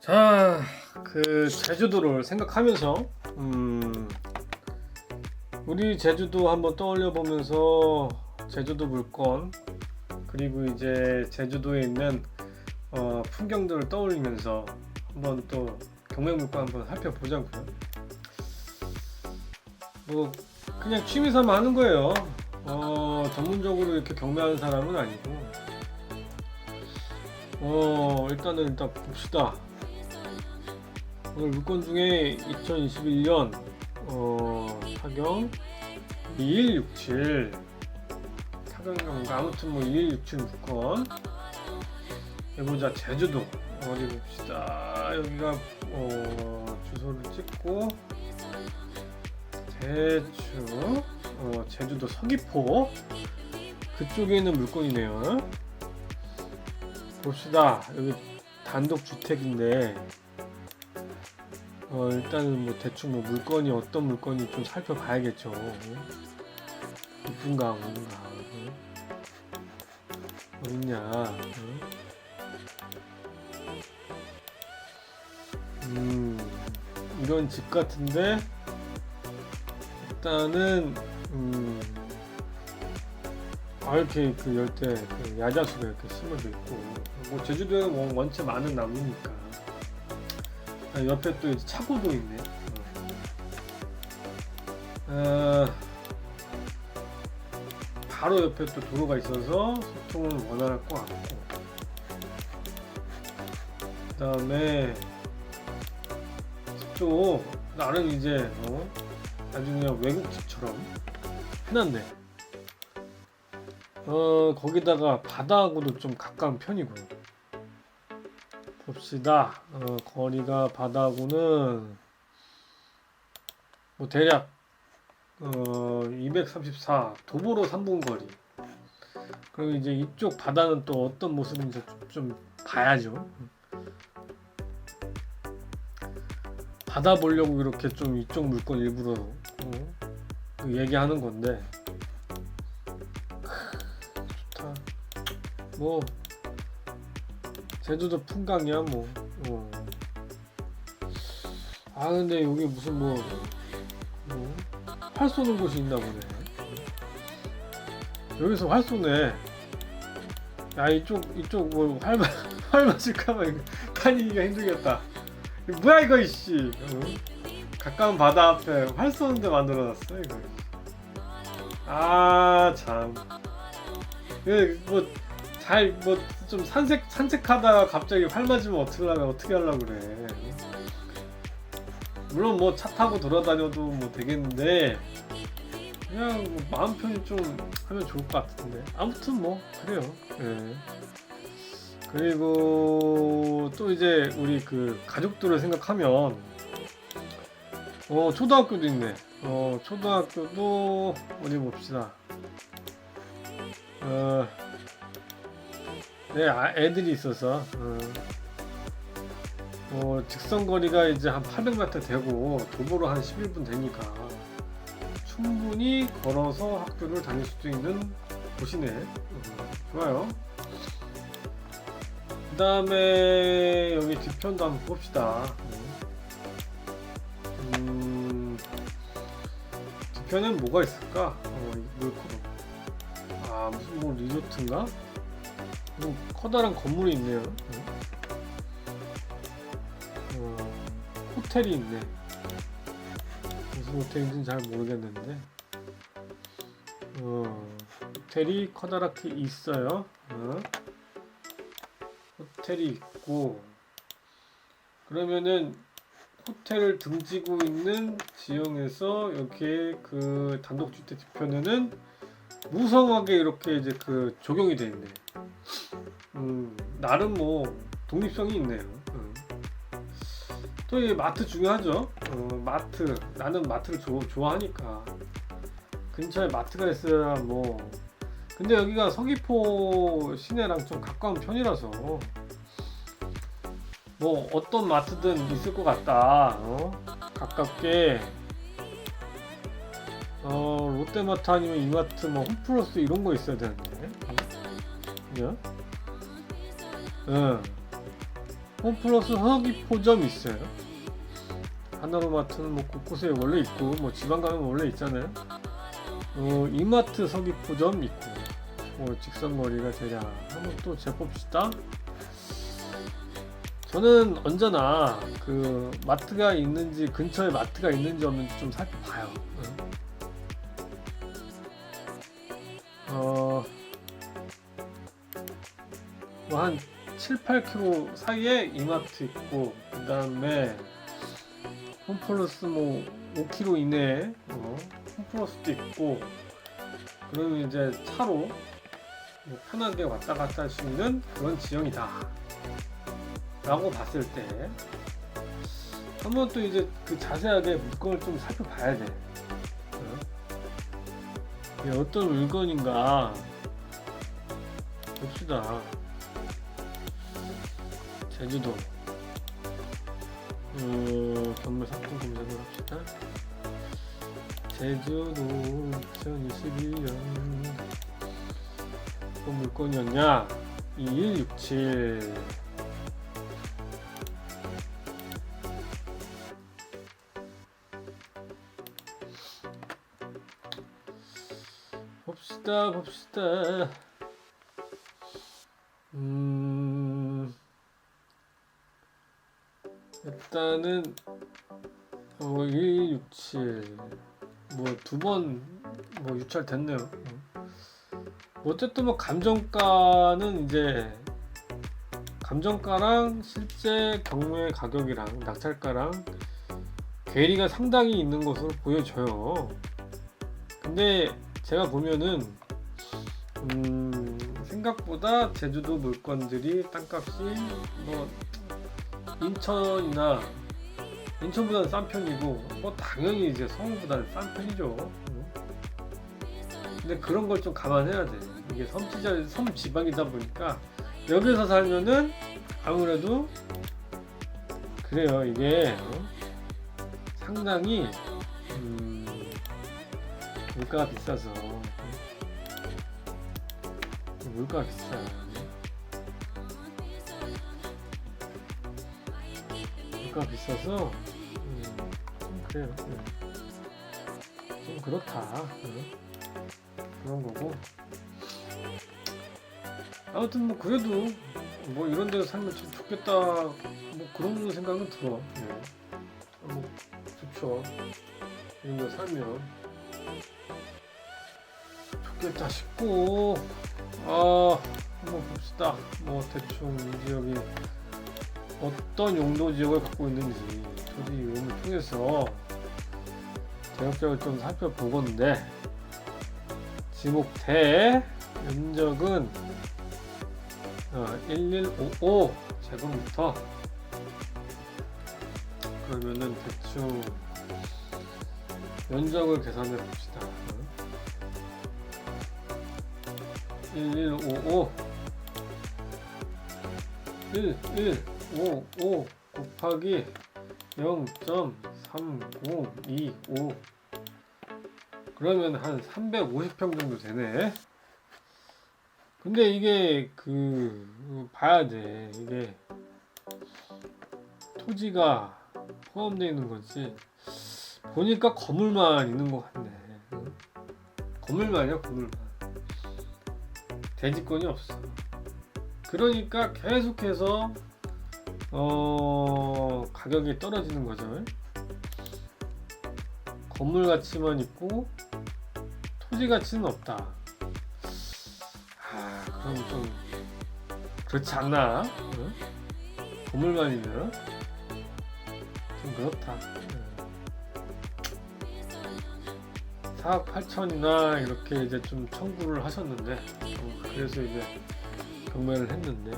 자, 그 제주도를 생각하면서 음, 우리 제주도 한번 떠올려 보면서 제주도 물건 그리고 이제 제주도에 있는 어, 풍경들을 떠올리면서 한번 또 경매 물건 한번 살펴보자고요. 뭐 그냥 취미 삼아 하는 거예요. 어, 전문적으로 이렇게 경매하는 사람은 아니고. 어, 일단은 일단 봅시다. 오늘 물건 중에 2021년 어, 타경 2167 타경인가? 아무튼 뭐 2167 물건. 해보자. 제주도. 어디 봅시다. 여기가 어, 주소를 찍고. 대충 어, 제주도 서귀포. 그쪽에 있는 물건이네요. 봅시다. 여기 단독 주택인데 어, 일단은 뭐 대충 뭐 물건이 어떤 물건이 좀 살펴봐야겠죠. 이쁜가 없는가. 응? 어딨냐. 응? 음, 이런 집 같은데 일단은 음, 아 이렇게 그 열대 그 야자수가 이렇게 심어져 있고 뭐 제주도에 뭐 원체 많은 나무니까 아, 옆에 또 차고도 있네. 어. 어, 바로 옆에 또 도로가 있어서 소통을 원활할 것 같고. 그 다음에 집도 나름 이제 어, 아주 그냥 외국 집처럼 해놨네. 어 거기다가 바다하고도 좀 가까운 편이고요. 봅시다. 어, 거리가 바다하고는 뭐 대략 어, 234 도보로 3분 거리. 그럼 이제 이쪽 바다는 또 어떤 모습인지 좀, 좀 봐야죠. 바다 보려고 이렇게 좀 이쪽 물건 일부러 어, 얘기하는 건데 크, 좋다. 뭐 제주도 풍광이야 뭐. 어. 아 근데 여기 무슨 뭐, 뭐, 활 쏘는 곳이 있나 보네. 여기서 활 쏘네. 야 이쪽 이쪽 뭐활 활 맞을까봐 이거 다니기가 힘들겠다. 이거 뭐야 이거 이씨. 어? 가까운 바다 앞에 활 쏘는데 만들어놨어 이거. 아 참. 이거 뭐잘뭐 좀 산책 산책하다가 갑자기 활 맞으면 어떻게 하려 어떻게 하려 그래. 물론 뭐 차 타고 돌아다녀도 뭐 되겠는데 그냥 뭐 마음 편히 좀 하면 좋을 것 같은데 아무튼 뭐 그래요. 예. 그리고 또 이제 우리 그 가족들을 생각하면 어 초등학교도 있네. 어 초등학교도 어디 봅시다. 어. 네, 아, 애들이 있어서 어, 어, 직선 거리가 이제 한 800m 되고 도보로 한 11분 되니까 충분히 걸어서 학교를 다닐 수도 있는 곳이네. 어, 좋아요. 그 다음에 여기 뒤편도 한번 봅시다. 음, 뒤편엔 뭐가 있을까? 어, 물코로. 아, 무슨 뭐 리조트인가? 뭐 커다란 건물이 있네요. 어, 호텔이 있네. 무슨 호텔인지는 잘 모르겠는데. 어, 호텔이 커다랗게 있어요. 어. 호텔이 있고 그러면은 호텔을 등지고 있는 지형에서 이렇게 그 단독주택 뒤편에는 무성하게 이렇게 이제 그 적용이 돼 있네. 음, 나름 뭐 독립성이 있네요. 음. 또이 마트 중요하죠. 어, 마트 나는 마트를 조, 좋아하니까 근처에 마트가 있어야 뭐. 근데 여기가 서귀포 시내랑 좀 가까운 편이라서 뭐 어떤 마트든 있을 것 같다. 어? 가깝게 어 롯데마트 아니면 이마트 뭐 홈플러스 이런 거 있어야 되는데 그죠? 응. 홈 플러스 서귀포점 있어요. 하나로마트는 뭐 곳곳에 원래 있고 뭐 지방 가면 원래 있잖아요. 어, 이마트 서귀포점 있고 뭐 직선거리가 되냐 한번 또 재봅시다. 저는 언제나 그 마트가 있는지 근처에 마트가 있는지 없는지 좀 살펴봐요. 응. 어, 뭐한 7, 8km 사이에 이마트 있고 그 다음에 홈플러스 뭐 5km 이내에 어, 홈플러스도 있고 그러면 이제 차로 뭐 편하게 왔다 갔다 할 수 있는 그런 지형이다. 라고 봤을 때 한번 또 이제 그 자세하게 물건을 좀 살펴봐야 돼. 어? 어떤 물건인가 봅시다 제주도 어, 경매 상품 검색을 합시다. 제주도 2021년 어떤 물건이었냐? 2167 봅시다 봅시다 일단은 어, 167 뭐 두 번 뭐 유찰 됐네요. 어. 뭐 어쨌든 뭐 감정가는 이제 감정가랑 실제 경매 가격이랑 낙찰가랑 괴리가 상당히 있는 것으로 보여져요. 근데 제가 보면은 음, 생각보다 제주도 물건들이 땅값이 뭐 인천이나 인천보다는 싼 편이고 뭐 당연히 이제 서울보다는 싼 편이죠. 응. 근데 그런 걸 좀 감안해야 돼. 이게 섬지자 섬 지방이다 보니까 여기서 살면은 아무래도 그래요. 이게 어? 상당히 음, 물가가 비싸서 어? 물가가 비싸요. 물가 비싸서 음, 좀 그래요. 음. 좀 그렇다. 음. 그런 거고. 아무튼 뭐 그래도 뭐 이런 데서 살면 참 좋겠다. 뭐 그런 생각은 들어. 예. 아, 뭐 좋죠. 이런 데 살면 좋겠다 싶고. 아 한번 봅시다. 뭐 대충 이 지역이 어떤 용도 지역을 갖고 있는지 토지 이용을 통해서 대역적을 좀 살펴보건데 지목대 면적은 어, 1155 제곱미터. 그러면은 대충 면적을 계산해 봅시다. 1155 1 1 5 5 곱하기 0.3025 그러면 한 350평 정도 되네. 근데 이게 그 봐야 돼. 이게 토지가 포함되어 있는 거지. 보니까 건물만 있는 것 같네. 응? 건물만이야 건물만. 대지권이 없어. 그러니까 계속해서 어 가격이 떨어지는 거죠. 건물 가치만 있고 토지 가치는 없다. 아 그럼 좀 그렇지 않나? 응? 건물만 있는 좀 그렇다. 응. 4억 8천이나 이렇게 이제 좀 청구를 하셨는데 어, 그래서 이제 경매를 했는데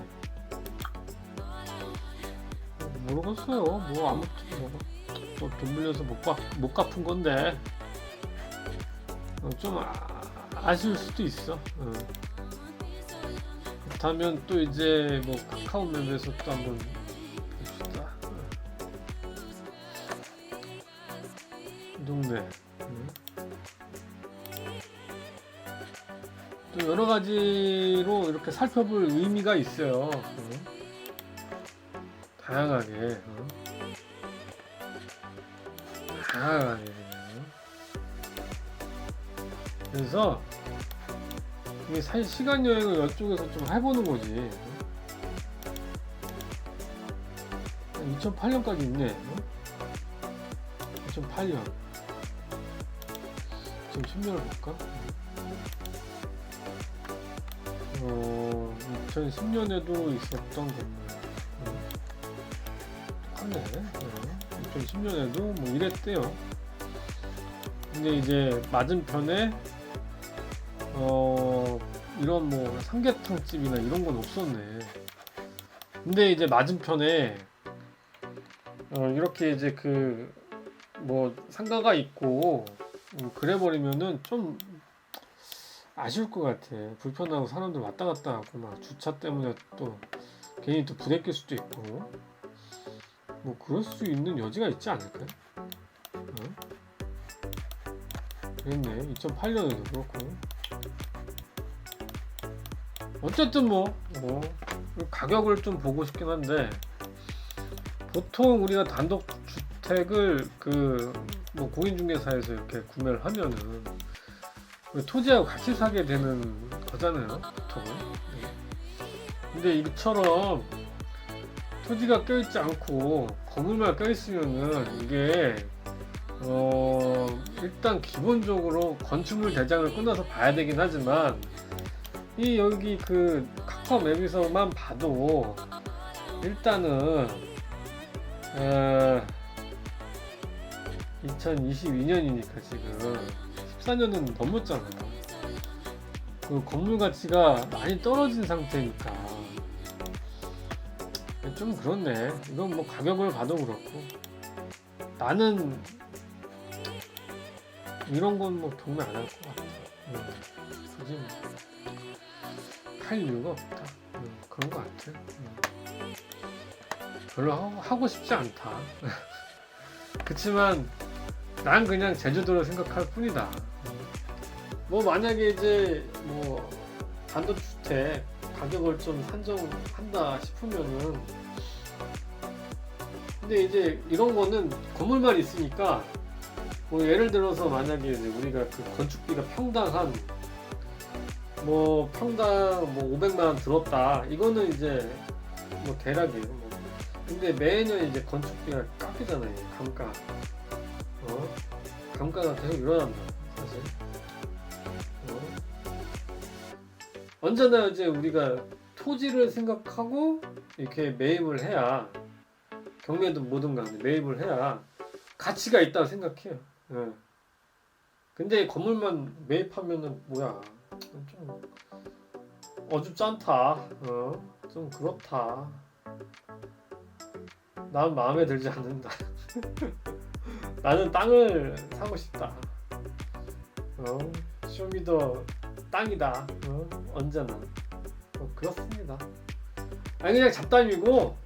모르겠어요. 뭐 아무튼 뭐돈 빌려서 못, 갚, 못 갚은 건데 어, 좀 아, 아쉬울 수도 있어. 어. 그렇다면 또 이제 뭐 카카오 맵에서 또 한번 봅시다. 어. 이 동네. 응? 또 여러 가지로 이렇게 살펴볼 의미가 있어요. 응? 다양하게 어? 다양하게 그래서 이게 사실 시간 여행을 이쪽에서 좀 해보는 거지 2008년까지 있네 2008년 2010년을 볼까? 어, 2010년에도 있었던 건물. 어, 똑같네. 어, 2010년에도 뭐 이랬대요. 근데 이제 맞은편에 어 이런 뭐 삼계탕 집이나 이런 건 없었네. 근데 이제 맞은편에 어 이렇게 이제 그 뭐 상가가 있고 음, 그래 버리면은 좀 아쉬울 것 같아. 불편하고 사람들 왔다 갔다 하고 막 주차 때문에 또 괜히 또 부대낄 수도 있고 뭐 그럴 수 있는 여지가 있지 않을까요? 어? 그랬네. 2008년에도 그렇고 어쨌든 뭐, 뭐 가격을 좀 보고 싶긴 한데 보통 우리가 단독 주택을 그 뭐 공인중개사에서 이렇게 구매를 하면은 그 토지하고 같이 사게 되는 거잖아요, 보통은. 네. 근데 이처럼 토지가 껴있지 않고 건물만 껴있으면은 이게 어 일단 기본적으로 건축물 대장을 끊어서 봐야 되긴 하지만 이 여기 그 카카오 맵에서만 봐도 일단은 어 2022년이니까 지금 14년은 넘었잖아요. 그 건물 가치가 많이 떨어진 상태니까 좀 그렇네. 이건 뭐 가격을 봐도 그렇고 나는 이런 건뭐 경매 안할 것 같아. 응. 굳이 뭐. 할 이유가 없다. 응, 그런 것 같아. 응. 별로 하고, 하고 싶지 않다. 그치만 난 그냥 제주도를 생각할 뿐이다. 뭐 만약에 이제 뭐 단독주택 가격을 좀 산정한다 싶으면은 근데 이제 이런 거는 건물만 있으니까 뭐 예를 들어서 만약에 이제 우리가 그 건축비가 평당 한 뭐 평당 뭐 500만 원 들었다 이거는 이제 뭐 대략이에요 뭐. 근데 매년 이제 건축비가 깎이잖아요 감가 어? 감가가 계속 일어난다 사실 어? 언제나 이제 우리가 토지를 생각하고 이렇게 매입을 해야 경매든 뭐든 간에 매입을 해야 가치가 있다고 생각해요 예. 근데 건물만 매입하면은 뭐야 좀 어줍지 않다 어? 좀 그렇다 난 마음에 들지 않는다 나는 땅을 사고 싶다. 어, 쇼미더 땅이다. 어, 언제나. 어, 그렇습니다. 아니 그냥 잡담이고,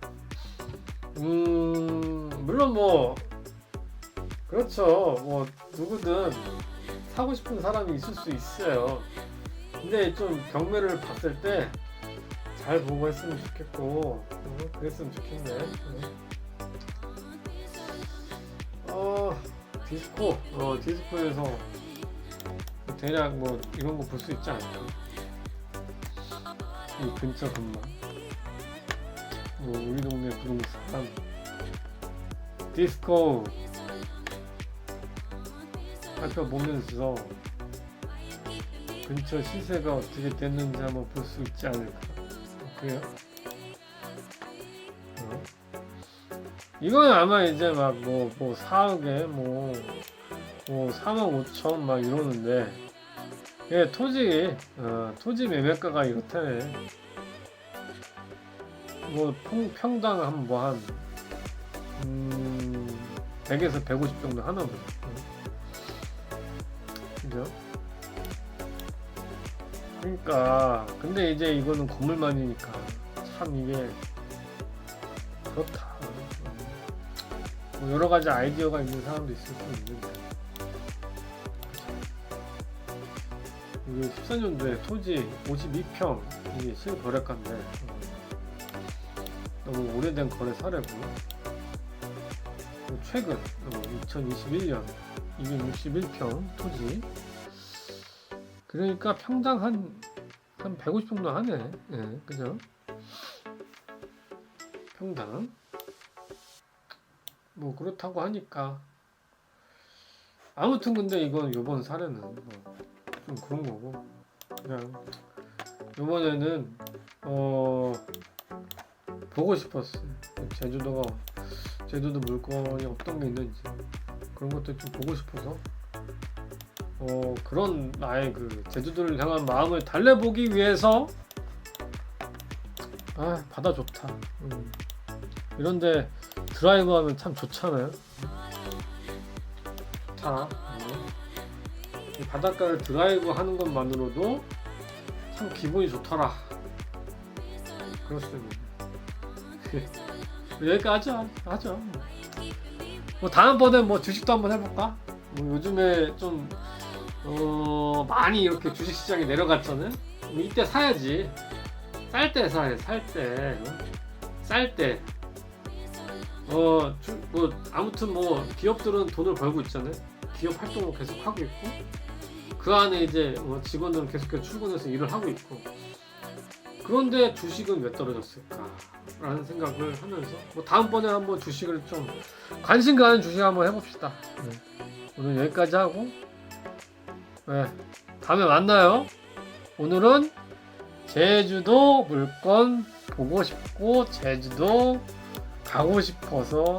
음 물론 뭐 그렇죠. 뭐 누구든 사고 싶은 사람이 있을 수 있어요. 근데 좀 경매를 봤을 때 잘 보고 했으면 좋겠고, 어, 그랬으면 좋겠네. 어. 어, 디스코, 어, 디스코에서 대략 뭐 이런 거 볼 수 있지 않을까? 이 근처 건물. 뭐 우리 동네 부동산. 디스코 살펴보면서 근처 시세가 어떻게 됐는지 한번 볼 수 있지 않을까? 그래요? 어? 이건 아마 이제 막뭐 뭐 4억에 뭐, 뭐 3억 5천 막 이러는데 예 토지 어, 토지 매매가가 이렇다네 뭐 평, 평당 한 뭐 한 음, 100에서 150 정도 하나 보다 그죠? 그러니까 근데 이제 이거는 건물만이니까 참 이게 그렇다 뭐 여러 가지 아이디어가 있는 사람도 있을 수 있는데 이게 14년도에 토지 52평 이게 실거래가인데 어. 너무 오래된 거래 사례고 그리고 최근 어, 2021년 261평 토지. 그러니까 평당 한, 한 150 정도 하네. 예, 그죠? 평당. 뭐 그렇다고 하니까. 아무튼 근데 이건 요번 사례는 뭐 좀 그런 거고. 그냥 요번에는 어 보고 싶었어 제주도가 제주도 물건이 어떤 게 있는지 그런 것들 좀 보고 싶어서. 어 그런 나의 그 제주도를 향한 마음을 달래보기 위해서 아 바다 좋다. 음. 이런데 드라이브 하면 참 좋잖아요. 어. 이 바닷가를 드라이브 하는 것만으로도 참 기분이 좋더라. 그렇습니다 여기까지 하자 하죠 뭐 다음번에 뭐 주식도 한번 해볼까? 뭐 요즘에 좀 어, 많이 이렇게 주식 시장이 내려갔잖아요. 뭐 이때 사야지. 쌀 때 사야 살 때. 쌀 때. 어, 주, 뭐 아무튼 뭐 기업들은 돈을 벌고 있잖아요. 기업 활동을 계속 하고 있고 그 안에 이제 뭐 직원들은 계속해서 출근해서 일을 하고 있고 그런데 주식은 왜 떨어졌을까? 라는 생각을 하면서 뭐 다음번에 한번 주식을 좀 관심 가는 주식 한번 해봅시다. 네. 오늘 여기까지 하고 네. 다음에 만나요. 오늘은 제주도 물건 보고 싶고 제주도 가고 싶어서